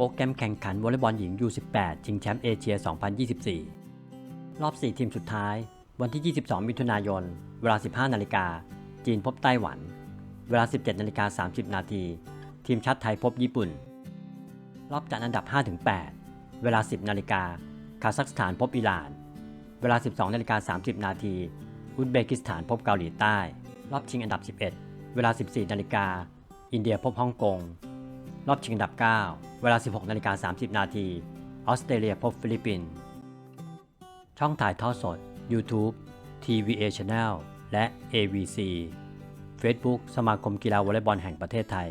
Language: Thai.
โปรแกรมแข่งขันวอลเลย์บอลหญิง U18 ชิงแชมป์เอเชีย 2024 รอบ 4 ทีมสุดท้าย วันที่ 22 มิถุนายน เวลา 15 นาฬิกา จีนพบไต้หวัน เวลา 17 นาฬิกา 30 นาที ทีมชาติไทยพบญี่ปุ่น รอบจัดอันดับ 5-8 เวลา 10 นาฬิกา คาซัคสถานพบอิหร่าน เวลา 12 นาฬิกา 30 นาที อุซเบกิสถานพบเกาหลีใต้ รอบชิงอันดับ 11 เวลา 14 นาฬิกา อินเดียพบฮ่องกง รอบชิงอันดับ 9 เวลา 16นาฬิกา30 นาที ออสเตรเลียพบฟิลิปปินส์ ช่องถ่ายทอดสด YouTube TVA Channel และ AVC Facebook สมาคมกีฬาวอลเลย์บอลแห่งประเทศไทย